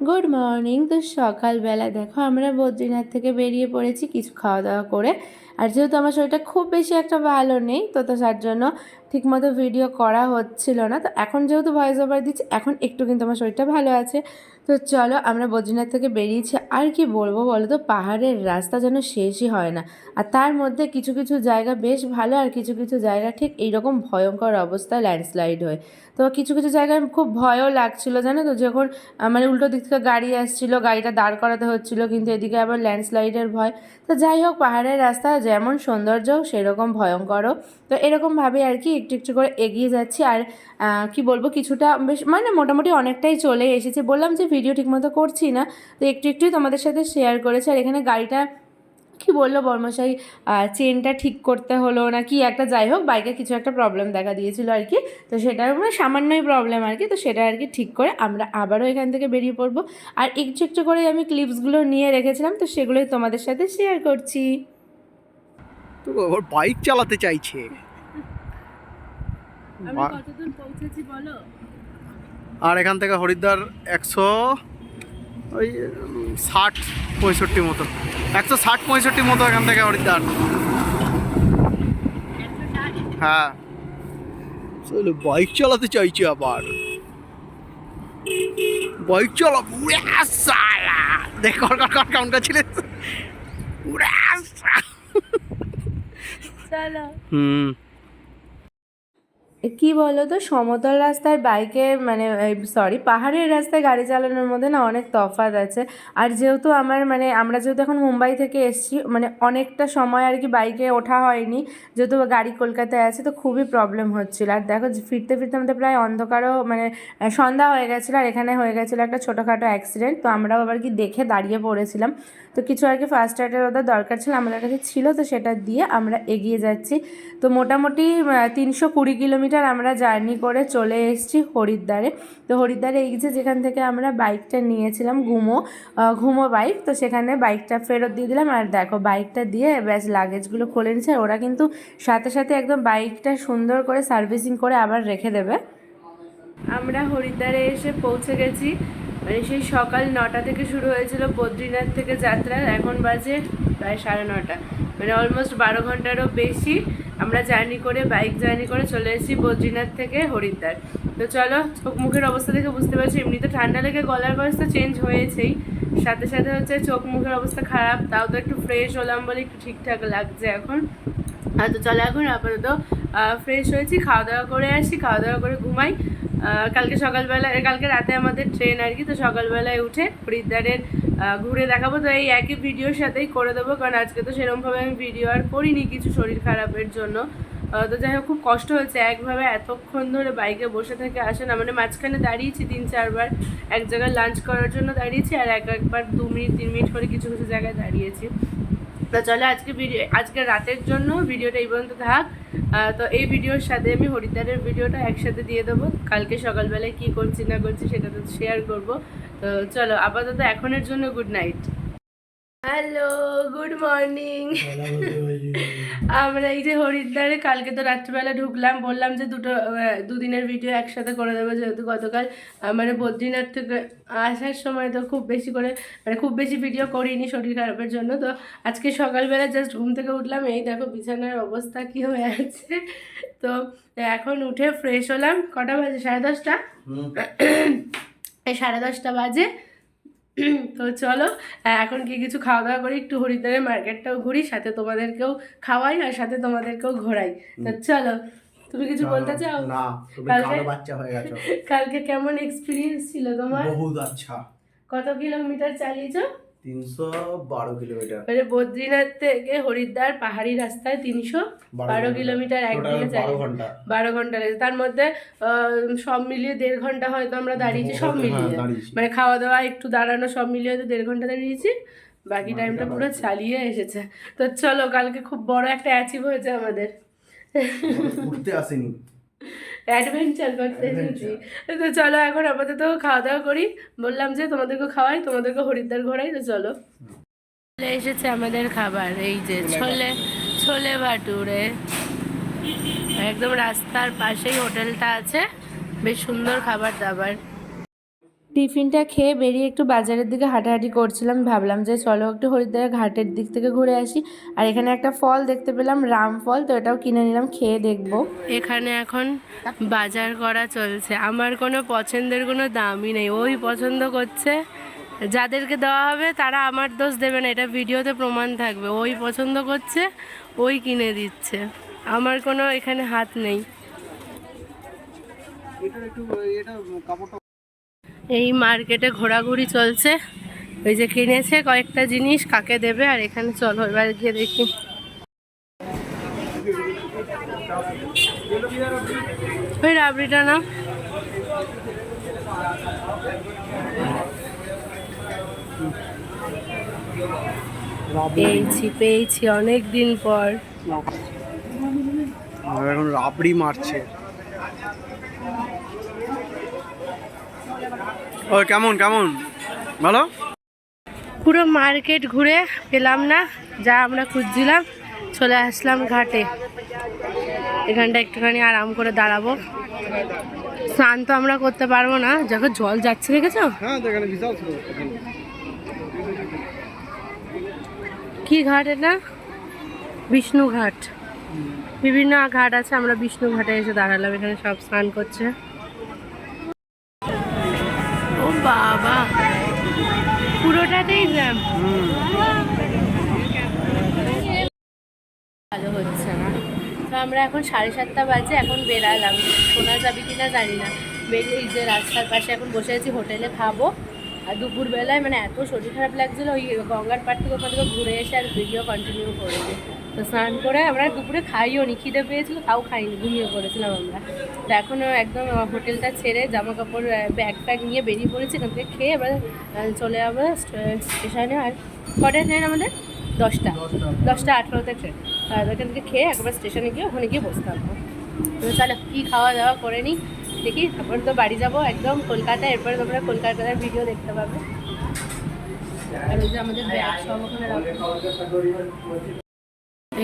Good morning. তো সকালবেলা দেখো আমরা বদ্রীনাথ থেকে বেরিয়ে পড়েছি কিছু খাওয়া দাওয়া করে। আর যেহেতু আমার শরীরটা খুব বেশি একটা ভালো নেই, তো তো তার জন্য ঠিকমতো ভিডিও করা হচ্ছিল না। তো এখন যেহেতু ভয়েস ওভার দিচ্ছি, এখন একটু কিন্তু আমার শরীরটা ভালো আছে। তো চলো আমরা বদ্রীনাথ থেকে বেরিয়েছি। আর কি বলব বলো তো, পাহাড়ের রাস্তা যেন শেষই হয় না। আর তার মধ্যে কিছু কিছু জায়গা বেশ ভালো আর কিছু কিছু জায়গা ঠিক এইরকম ভয়ঙ্কর অবস্থায় ল্যান্ডস্লাইড হয়। তো কিছু কিছু জায়গায় খুব ভয়ও লাগছিল, জানো তো? যখন মানে উল্টো দিক থেকে গাড়ি আসছিল, গাড়িটা দাঁড় করাতে হচ্ছিল, কিন্তু এদিকে আবার ল্যান্ডস্লাইডের ভয়। তো যাই হোক, পাহাড়ের রাস্তা যেমন সৌন্দর্য সেরকম ভয়ঙ্করও। তো এরকমভাবে আর কি একটু একটু করে এগিয়ে যাচ্ছি। আর কি বলব, কিছুটা বেশ মানে মোটামুটি অনেকটাই চলে এসেছে। বললাম যে ভিডিও ঠিকমতো করছি না। তো একটু একটুই তোমাদের সাথে শেয়ার করেছি। আর এখানে গাড়িটা, কি বলল বর্মশাই? চেনটা ঠিক করতে হলো না কি? একটা যাই হোক বাইকে কিছু একটা প্রবলেম দেখা দিয়েছিল আর কি। তো সেটা মানে সামান্যই প্রবলেম আর কি। তো সেটা আর কি ঠিক করে আমরা আবারও এখান থেকে বেরিয়ে পড়ব। আর একটু একটু করে আমি ক্লিপসগুলো নিয়ে রেখেছিলাম। তো সেগুলোই তোমাদের সাথে শেয়ার করছি। তো ওর বাইক চালাতে চাইছে আর এখান থেকে হরিদ্বার একশো ওই ষাট পঁয়ষট্টি মতো একশো ষাট পঁয়ষট্টি মতো এখান থেকে হরিদ্বার হ্যাঁ বাইক চালাতে চাইছে আবার বাইক চালা দেখ কেমন করছিলে উড়ে। চলো হুম কি বলো তো সমতল রাস্তার বাইকে মানে সরি পাহাড়ের রাস্তায় গাড়ি চালানোর মধ্যে না অনেক তফাৎ আছে। আর যেহেতু আমার মানে আমরা যেহেতু এখন মুম্বাই থেকে এসেছি মানে অনেকটা সময় আর কি বাইকে ওঠা হয়নি। যেহেতু গাড়ি কলকাতায় আছে, তো খুবই প্রবলেম হচ্ছিল। আর দেখো ফিরতে ফিরতে আমাদের প্রায় অন্ধকারও মানে সন্ধ্যা হয়ে গেছিল আর এখানে হয়ে গেছিল একটা ছোটোখাটো অ্যাক্সিডেন্ট তো আমরাও আবার কি দেখে দাঁড়িয়ে পড়েছিলাম। তো কিছু আর কি ফার্স্ট এডের ওদের দরকার ছিল, আমাদের কাছে ছিল, তো সেটা দিয়ে আমরা এগিয়ে যাচ্ছি। তো মোটামুটি তিনশো কুড়ি কিলোমিটার আমরা জার্নি করে চলে এসেছি হরিদ্বারে। তো হরিদ্বারে এই যে যেখান থেকে আমরা বাইকটা নিয়েছিলাম, ঘুমো ঘুমো বাইক, তো সেখানে বাইকটা ফেরত দিয়ে দিলাম। আর দেখো, বাইকটা দিয়ে ব্যাস লাগেজগুলো খুলে নিচ্ছে ওরা কিন্তু সাথে সাথে একদম বাইকটা সুন্দর করে সার্ভিসিং করে আবার রেখে দেবে। আমরা হরিদ্বারে এসে পৌঁছে গেছি। মানে সেই সকাল নটা থেকে শুরু হয়েছিল বদ্রীনাথ থেকে যাত্রা। এখন বাজে প্রায় সাড়ে নটা। মানে অলমোস্ট বারো ঘন্টারও বেশি। আমরা জার্নি করে, বাইক জার্নি করে চলে এসেছি বদ্রীনাথ থেকে হরিদ্বার। তো চলো, চোখ মুখের অবস্থা থেকে বুঝতে পারছি এমনিতে ঠান্ডা লেগে গলার বয়স তো চেঞ্জ হয়েছেই। সাথে সাথে হচ্ছে চোখ মুখের অবস্থা খারাপ, তাও তো একটু ফ্রেশ হলাম বলে একটু ঠিকঠাক লাগছে এখন। আর তো চলো এখন আপাতত ফ্রেশ হয়েছি খাওয়া দাওয়া করে আসি খাওয়া দাওয়া করে ঘুমাই। কালকে সকালবেলা, কালকে রাতে আমাদের ট্রেন আর কি, তো সকালবেলায় উঠে হরিদ্বারের ঘুরে দেখাবো, তো এই একই ভিডিওর সাথেই করে দেবো, কারণ আজকে তো সেরকমভাবে আমি ভিডিও আর করিনি কিছু শরীর খারাপের জন্য। তো যাই হোক, খুব কষ্ট হয়েছে একভাবে এতক্ষণ ধরে বাইকে বসে থেকে আসে না মানে মাঝখানে দাঁড়িয়েছি তিন চারবার, এক জায়গায় লাঞ্চ করার জন্য দাঁড়িয়েছি আর এক একবার দু মিনিট, তিন মিনিট করে কিছু কিছু জায়গায় দাঁড়িয়েছি। তো চলো আজকে ভিডিও আজকে রাতের জন্য ভিডিওটা এই পর্যন্ত থাক। তো এই ভিডিওর সাথে আমি হরিদ্বারের ভিডিওটা একসাথে দিয়ে দেবো। কালকে সকালবেলায় কি করছি না করছি সেটা তো শেয়ার করব। তো চলো আপাতত এখনের জন্য good night hello good morning আমরা এই যে হরিদ্বারে কালকে তো রাত্রিবেলা ঢুকলাম বললাম যে দুটো দুদিনের ভিডিও একসাথে করে দেবো যেহেতু গতকাল মানে বদ্রীনাথ থেকে আসার সময় তো খুব বেশি করে মানে খুব বেশি ভিডিও করিনি শরীর খারাপের জন্য। তো আজকে সকালবেলা জাস্ট ঘুম থেকে উঠলাম এই দেখো বিছানার অবস্থা কি হয়ে আছে। তো এখন উঠে ফ্রেশ হলাম কটা বাজে? সাড়ে দশটা? এই সাড়ে দশটা বাজে। তো চলো এখন কি কিছু খাওয়া দাওয়া করি? একটু হরিদ্বারের মার্কেটটাও ঘুরি সাথে তোমাদেরকেও খাওয়াই আর সাথে তোমাদেরকেও ঘোরাই। তো চলো তুমি কিছু বলতে চাও? না তুমি কালকে- কালো বাচ্চা হয়ে গেছো। কালকে কেমন এক্সপিরিয়েন্স ছিল তোমার? বহুত আচ্ছা। কত কিলোমিটার চালিয়েছো? তিনশো বারো কিলোমিটার। মানে বদ্রীনাথ থেকে হরিদ্বার পাহাড়ি রাস্তায় তিনশো বারো কিলোমিটার একদিনে ঘণ্টা। বারো ঘণ্টা লেগেছে। তার মধ্যে সব মিলিয়ে দেড় ঘণ্টা হয়তো আমরা দাঁড়িয়েছি সব হ্যাঁ, মিলিয়ে। মানে খাওয়া দাওয়া একটু দাঁড়ানো সব মিলিয়ে হয়তো দেড় ঘণ্টা দাঁড়িয়েছি। বাকি টাইমটা পুরো চালিয়ে এসেছে। তো চলো কালকে খুব বড় একটা অ্যাচিভ হয়েছে আমাদের। উঠতে আসেনি। অ্যাডভেঞ্চার করতে এসেছি তো চলো এখন আপাতত খাওয়া দাওয়া করি। বললাম যে তোমাদেরকে খাওয়াই তোমাদেরকে হরিদ্বার ঘোরাই তো চলো। চলে এসেছে আমাদের খাবার এই যে ছোলে ছোলে ভাটুরে। একদম রাস্তার পাশেই হোটেলটা আছে বেশ সুন্দর খাবার দাবার। টিফিনটা খেয়ে বেরিয়ে একটু বাজারের দিকে হাঁটাহাঁটি করছিলাম ভাবলাম যে চলো একটু হরিদ্বারের ঘাটের দিক থেকে ঘুরে আসি। আর এখানে একটা ফল দেখতে পেলাম রাম ফল তো এটাও কিনে নিলাম খেয়ে দেখব। এখানে এখন বাজার করা চলছে। আমার কোনো পছন্দের কোনো দামই নেই। ওই পছন্দ করছে যাদেরকে দেওয়া হবে তারা আমার দোষ দেবে না। এটা ভিডিওতে প্রমাণ থাকবে। ওই পছন্দ করছে ওই কিনে দিচ্ছে। আমার কোনো এখানে হাত নেই। এটা একটু এটা কাপড়টা এই মার্কেটে ঘোরাঘুরি চলছে। ওই যে কিনেছে কয়েকটা জিনিস, কাকে দেবে? আর এখানে চলো, এবার গিয়ে দেখি। ওই রাবড়িটা না পেয়েছি পেয়েছি অনেক দিন পর। এখন রাবড়ি মারছে। ও কেমন কেমন? ভালো? পুরো মার্কেট ঘুরে পেলাম না যা আমরা খুঁজছিলাম চলে আসলাম ঘাটে। এখানটা একটুখানি আরাম করে দাঁড়াবো। স্নান তো আমরা করতে পারব না যখন জল যাচ্ছে দেখেছ? হ্যাঁ কি ঘাট এটা? বিষ্ণু ঘাট। বিভিন্ন ঘাট আছে আমরা বিষ্ণু ঘাটে এসে দাঁড়ালাম এখানে সব স্নান করছে। বাবা। পুরোটাতেই জ্যাম ভালো হচ্ছে না। তো আমরা এখন সাড়ে সাতটা বাজে, এখন বেরালাম। শোনা যাবে কিনা জানি না। বেরিয়ে যে রাস্তার পাশে এখন বসে আছি, হোটেলে খাব। আর দুপুরবেলায় মানে এত শরীর খারাপ লাগছিল, ওই গঙ্গার পাড় থেকে ওখান থেকে ঘুরে এসে আর ভিডিও কন্টিনিউ করেছি তো স্নান করে আমরা দুপুরে খাইও নি খিদে পেয়েছিল তাও খাইনি ঘুমিয়ে পড়েছিলাম আমরা। তো এখন একদম হোটেলটা ছেড়ে জামা কাপড় ব্যাগ ফ্যাগ নিয়ে বেরিয়ে পড়েছি এখান থেকে খেয়ে এবার চলে যাব স্টেশনে আর কটায় ট্রেন আমাদের? দশটা। দশটা। আঠেরোতে ট্রেন ওখান থেকে খেয়ে একবার স্টেশনে গিয়ে ওখানে গিয়ে বসতে থাকব তো চলো কী খাওয়া দাওয়া করে নিই দেখি তারপর তো বাড়ি যাব একদম কলকাতা এরপরে তোমরা কলকাতার ভিডিও দেখতে পাবে। আর ওই যে আমাদের ব্যাগ সব ওখানে।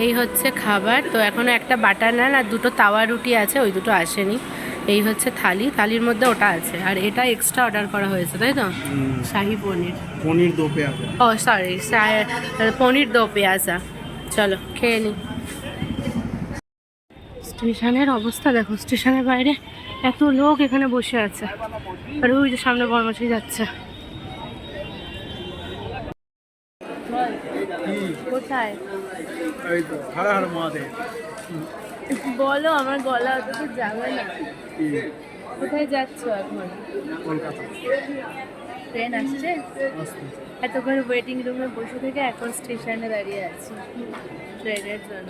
এই হচ্ছে খাবার। তো এখনও একটা বাটার নান আর দুটো তাওয়া রুটি আছে ওই দুটো আসেনি। এই হচ্ছে থালি। থালির মধ্যে ওটা আছে। আর এটা এক্সট্রা অর্ডার করা হয়েছে তাই তো? শাহি পনির। পনির দোপে আছে ও সরি পনির দো পেঁয়াজা। চলো খেয়ে নিই স্টেশনের অবস্থা দেখো স্টেশনের বাইরে এত লোক এখানে বসে আছে। আর ওই যে সামনে বর্মচি যাচ্ছে। কোথায়? এই তো হারা হারা মহাদেব। বলো আমার গলা অত তো যাবে না কোথায় যাচ্ছ এখন? কলকাতা। ট্রেন আসছে? আসতে এতক্ষণ ওয়েটিং রুমে বসে থেকে এখন স্টেশনে দাঁড়িয়ে আছি ট্রেনের জন্য।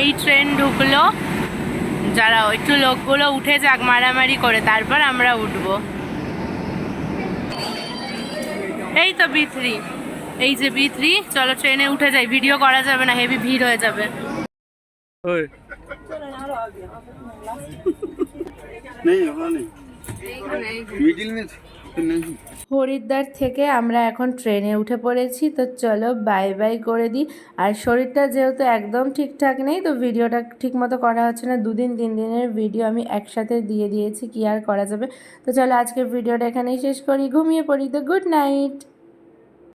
এই ট্রেন ঢুকলো। যারা একটু লোকগুলো উঠে যাক মারামারি করে তারপর আমরা উঠবো। এই তো বি থ্রি এই যে বি থ্রি চলো ট্রেনে উঠে যাই। ভিডিও করা যাবে না হেভি ভিড় হয়ে যাবে। নেই নেই। মিডিল মে হরিদ্বার থেকে আমরা এখন ট্রেনে উঠে পড়েছি, তো চলো বাই বাই করে দিই। আর শরীরটা যেহেতু একদম ঠিকঠাক নেই, তো ভিডিওটা ঠিকমতো করা হচ্ছে না। দুদিন, তিন দিনের ভিডিও আমি একসাথে দিয়ে দিয়েছি, কি আর করা যাবে। তো চলো আজকে ভিডিওটা এখানেই শেষ করি। ঘুমিয়ে পড়ি, তো গুড নাইট